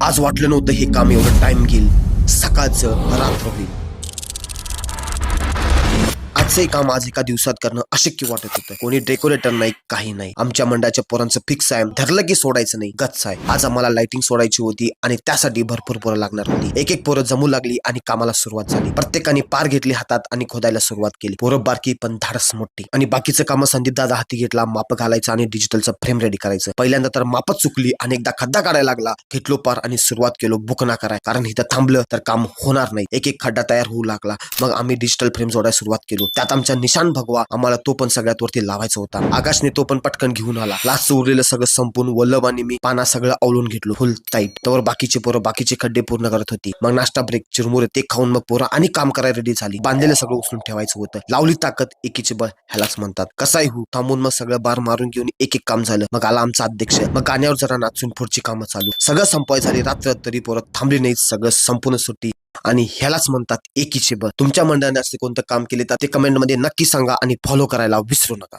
आज वाटलं नव्हतं हे काम एवढं टाइम घेईल. सकाळचं रात्र होईल. आजचंही काम आज एका दिवसात करणं अशक्य वाटत होतं. कोणी डेकोरेटर नाही काही नाही. आमच्या मंडळाच्या पोरांचं फिक्स आहे. धरलं की सोडायचं नाही. गच्च आहे. आज आम्हाला लाइटिंग सोडायची होती आणि त्यासाठी भरपूर पोरं लागणार होती. एक एक पोरं जमू लागली आणि कामाला सुरुवात झाली. प्रत्येकाने पार घेतली हातात आणि खोदायला सुरुवात केली. पोरं बारकी पण धाडस मोठी. आणि बाकीचं काम संदीप दादा हाती घेतला माप घालायचं आणि डिजिटलचं फ्रेम रेडी करायचं. पहिल्यांदा तर मापच चुकली आणि एकदा खड्डा काढायला लागला. घेतलो पार आणि सुरुवात केलो. बुकना कराय. कारण इथं थांबलं तर काम होणार नाही. एक एक खड्डा तयार होऊ लागला. मग आम्ही डिजिटल फ्रेम जोडायला सुरुवात केलो. त्यात आमच्या निशान भगवा. आम्हाला तो पण सगळ्यात वरती लावायचा होता. आकाशने तो पण पटकन घेऊन आला. लास्ट उरलेलं सगळं संपून वल्लभ आणि मी पाना सगळं आवळून घेतलो. फुल टाईट त्यावर बाकीचे पोरं बाकीचे खड्डे पूर्ण करत होती. मग नाश्ता ब्रेक चिरमुरे ते खाऊन मग पोरं आणि काम करायला रेडी झाली. बांधलेलं सगळं उचलून ठेवायचं होतं. लावली ताकद एकीचे बळ ह्यालाच म्हणतात. कसाही हो थांबून मग सगळं बार मारून घेऊन एक एक काम झालं. मग आला आमचा अध्यक्ष. मग गाण्यावर जरा नाचून पुढची कामं चालू. सगळं संपवाय झाली. रात्र तरी पोरं थांबली नाही सगळं संपूर्ण सुट्टी. आणि ह्यालाच म्हणतात एकीचे बळ. तुमच्या मंडळाने असे कोणतं काम केले तर ते कमेंटमध्ये नक्की सांगा आणि फॉलो करायला विसरू नका.